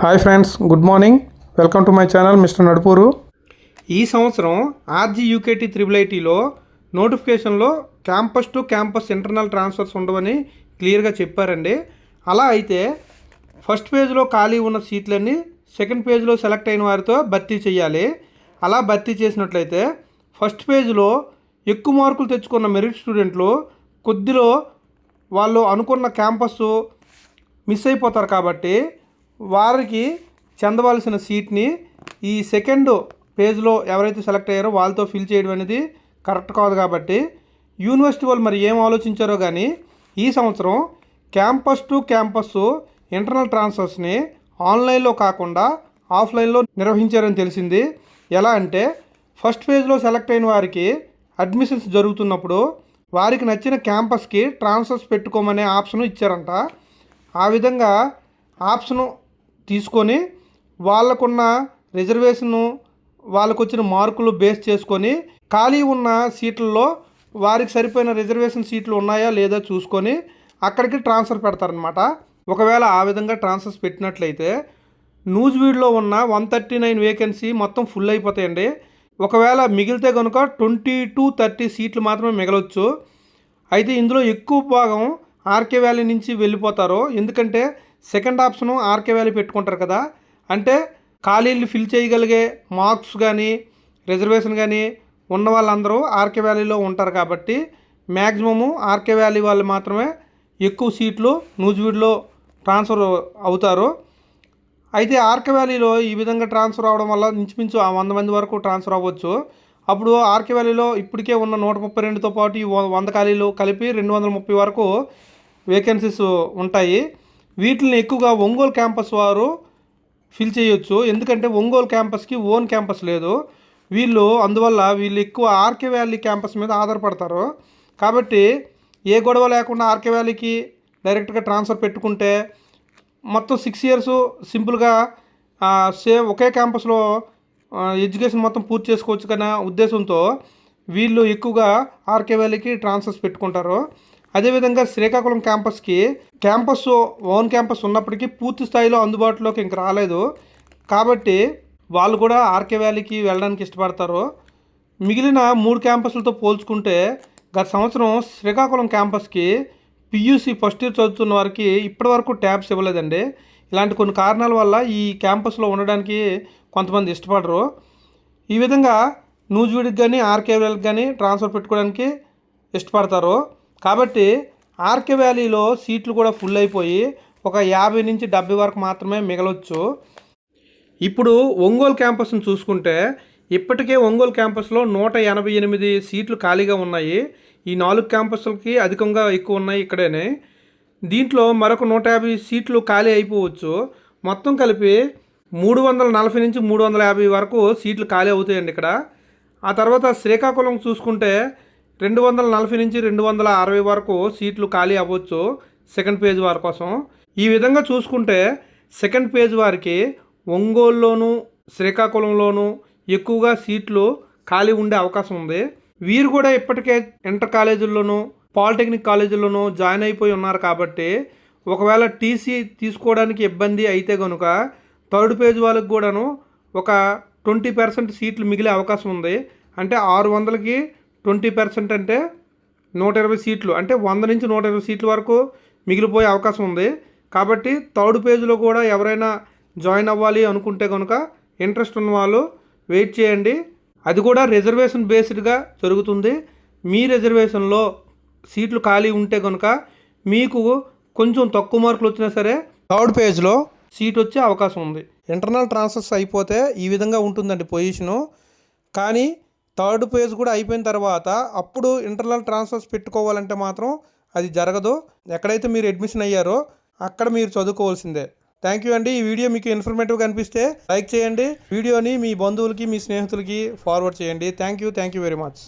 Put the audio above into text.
Hi friends good morning welcome to my channel mister Nadupuru ఈ సంవత్సరం RG UKT triple ఐటీలో నోటిఫికేషన్లో campus to campus internal transfers ఉండవని క్లియర్గా చెప్పారండి. అలా అయితే ఫస్ట్ పేజ్లో ఖాళీ ఉన్న సీట్లన్నీ సెకండ్ పేజ్లో సెలెక్ట్ అయిన వారితో భర్తీ చేయాలి. అలా భర్తీ చేసినట్లయితే ఫస్ట్ పేజ్లో ఎక్కువ మార్కులు తెచ్చుకున్న మెరిట్ స్టూడెంట్లు కొద్దిలో వాళ్ళు అనుకున్న క్యాంపస్ మిస్ అయిపోతారు కాబట్టి వారికి చెందవలసిన సీట్ని ఈ సెకండ్ పేజ్లో ఎవరైతే సెలెక్ట్ అయ్యారో వాళ్ళతో ఫిల్ చేయడం అనేది కరెక్ట్ కాదు కాబట్టి యూనివర్సిటీ వాళ్ళు మరి ఏం ఆలోచించారో కానీ ఈ సంవత్సరం క్యాంపస్ టు క్యాంపస్ ఇంటర్నల్ ట్రాన్స్ఫర్స్ని ఆన్లైన్లో కాకుండా ఆఫ్లైన్లో నిర్వహించారని తెలిసింది. ఎలా అంటే ఫస్ట్ ఫేజ్లో సెలెక్ట్ అయిన వారికి అడ్మిషన్స్ జరుగుతున్నప్పుడు వారికి నచ్చిన క్యాంపస్కి ట్రాన్స్ఫర్స్ పెట్టుకోమనే ఆప్షన్ ఇచ్చారంట. ఆ విధంగా ఆప్షను తీసుకొని వాళ్ళకున్న రిజర్వేషను వాళ్ళకు వచ్చిన మార్కులు బేస్ చేసుకొని ఖాళీ ఉన్న సీట్లలో వారికి సరిపోయిన రిజర్వేషన్ సీట్లు ఉన్నాయా లేదా చూసుకొని అక్కడికి ట్రాన్స్ఫర్ పెడతారనమాట ఒకవేళ ఆ విధంగా ట్రాన్స్ఫర్స్ పెట్టినట్లయితే నూజివీడ్లో ఉన్న వన్ థర్టీ నైన్ వేకెన్సీ మొత్తం ఫుల్ అయిపోతాయండి. ఒకవేళ మిగిలితే కనుక ట్వంటీ టు థర్టీ సీట్లు మాత్రమే మిగలవచ్చు అయితే ఇందులో ఎక్కువ భాగం ఆర్కే వ్యాలీ నుంచి వెళ్ళిపోతారు. ఎందుకంటే సెకండ్ ఆప్షను ఆర్కే వ్యాలీ పెట్టుకుంటారు కదా. అంటే ఖాళీలు ఫిల్ చేయగలిగే మార్క్స్ కానీ రిజర్వేషన్ కానీ ఉన్న వాళ్ళందరూ ఆర్కే వ్యాలీలో ఉంటారు కాబట్టి మ్యాక్సిమము ఆర్కే వ్యాలీ వాళ్ళు మాత్రమే ఎక్కువ సీట్లు నూజివీడ్లో ట్రాన్స్ఫర్ అవుతారు. అయితే ఆర్కే వ్యాలీలో ఈ విధంగా ట్రాన్స్ఫర్ అవడం వల్ల ఇంచుమించు ఆ వంద మంది వరకు ట్రాన్స్ఫర్ అవ్వచ్చు. అప్పుడు ఆర్కే వ్యాలీలో ఇప్పటికే ఉన్న నూట ముప్పై రెండుతో పాటు ఈ వంద ఖాళీలు కలిపి రెండు వందల ముప్పై వరకు వేకెన్సీస్ ఉంటాయి. వీటిని ఎక్కువగా ఒంగోలు క్యాంపస్ వారు ఫిల్ చేయొచ్చు. ఎందుకంటే ఒంగోలు క్యాంపస్కి ఓన్ క్యాంపస్ లేదు. వీళ్ళు అందువల్ల వీళ్ళు ఎక్కువ ఆర్కే వ్యాలీ క్యాంపస్ మీద ఆధారపడతారు. కాబట్టి ఏ గొడవ లేకుండా ఆర్కే వ్యాలీకి డైరెక్ట్గా ట్రాన్స్ఫర్ పెట్టుకుంటే మొత్తం సిక్స్ ఇయర్స్ సింపుల్గా సేమ్ ఒకే క్యాంపస్లో ఎడ్యుకేషన్ మొత్తం పూర్తి చేసుకోవచ్చు కన్నా ఉద్దేశంతో వీళ్ళు ఎక్కువగా ఆర్కే వ్యాలీకి ట్రాన్స్ఫర్స్ పెట్టుకుంటారు. అదేవిధంగా శ్రీకాకుళం క్యాంపస్కి క్యాంపస్ ఓన్ క్యాంపస్ ఉన్నప్పటికీ పూర్తి స్థాయిలో అందుబాటులోకి ఇంక రాలేదు. కాబట్టి వాళ్ళు కూడా ఆర్కే వ్యాలీకి వెళ్ళడానికి ఇష్టపడతారు. మిగిలిన మూడు క్యాంపస్లతో పోల్చుకుంటే గత సంవత్సరం శ్రీకాకుళం క్యాంపస్కి పియూసీ ఫస్ట్ ఇయర్ చదువుతున్న వారికి ఇప్పటివరకు ట్యాబ్స్ ఇవ్వలేదండి. ఇలాంటి కొన్ని కారణాల వల్ల ఈ క్యాంపస్లో ఉండడానికి కొంతమంది ఇష్టపడరు. ఈ విధంగా నూజివీడికి కానీ ఆర్కే వ్యాలీకి కానీ ట్రాన్స్ఫర్ పెట్టుకోవడానికి ఇష్టపడతారు. కాబట్టి ఆర్కే వ్యాలీలో సీట్లు కూడా ఫుల్ అయిపోయి ఒక యాభై నుంచి డెబ్బై వరకు మాత్రమే మిగలొచ్చు. ఇప్పుడు ఒంగోలు క్యాంపస్ను చూసుకుంటే ఇప్పటికే ఒంగోలు క్యాంపస్లో నూట ఎనభై ఎనిమిది సీట్లు ఖాళీగా ఉన్నాయి. ఈ నాలుగు క్యాంపస్లకి అధికంగా ఎక్కువ ఉన్నాయి ఇక్కడేనే. దీంట్లో మరొక నూట యాభై సీట్లు ఖాళీ అయిపోవచ్చు. మొత్తం కలిపి మూడు వందల నలభై నుంచి మూడు వందల యాభై వరకు సీట్లు ఖాళీ అవుతాయండి ఇక్కడ. ఆ తర్వాత శ్రీకాకుళం చూసుకుంటే రెండు వందల నలభై నుంచి రెండు వందల అరవై వరకు సీట్లు ఖాళీ అవ్వచ్చు సెకండ్ పేజ్ వారి కోసం. ఈ విధంగా చూసుకుంటే సెకండ్ పేజ్ వారికి ఒంగోలులోను శ్రీకాకుళంలోను ఎక్కువగా సీట్లు ఖాళీ ఉండే అవకాశం ఉంది. వీరు కూడా ఇప్పటికే ఇంటర్ కాలేజీల్లోనూ పాలిటెక్నిక్ కాలేజీల్లోనూ జాయిన్ అయిపోయి ఉన్నారు కాబట్టి ఒకవేళ టీసీ తీసుకోవడానికి ఇబ్బంది అయితే కనుక థర్డ్ పేజ్ వాళ్ళకి కూడాను ఒక ట్వంటీ పర్సెంట్ సీట్లు మిగిలే అవకాశం ఉంది. అంటే ఆరు వందలకి ట్వంటీ పర్సెంట్ అంటే నూట ఇరవై సీట్లు అంటే వంద నుంచి నూట ఇరవై సీట్ల వరకు మిగిలిపోయే అవకాశం ఉంది. కాబట్టి థర్డ్ పేజ్లో కూడా ఎవరైనా జాయిన్ అవ్వాలి అనుకుంటే కనుక ఇంట్రెస్ట్ ఉన్న వాళ్ళు వెయిట్ చేయండి. అది కూడా రిజర్వేషన్ బేస్డ్గా జరుగుతుంది. మీ రిజర్వేషన్లో సీట్లు ఖాళీ ఉంటే కనుక మీకు కొంచెం తక్కువ మార్కులు వచ్చినా సరే థర్డ్ పేజ్లో సీట్ వచ్చే అవకాశం ఉంది. ఇంటర్నల్ ట్రాన్స్ఫర్స్ అయిపోతే ఈ విధంగా ఉంటుందండి పొజిషను. కానీ థర్డ్ పేజ్ కూడా అయిపోయిన తర్వాత అప్పుడు ఇంటర్నల్ ట్రాన్స్ఫర్స్ పెట్టుకోవాలంటే మాత్రం అది జరగదు. ఎక్కడైతే మీరు అడ్మిషన్ అయ్యారో అక్కడ మీరు చదువుకోవాల్సిందే. థ్యాంక్ యూ అండి. ఈ వీడియో మీకు ఇన్ఫర్మేటివ్గా అనిపిస్తే లైక్ చేయండి. వీడియోని మీ బంధువులకి మీ స్నేహితులకి ఫార్వర్డ్ చేయండి. Thank you. Thank you very much.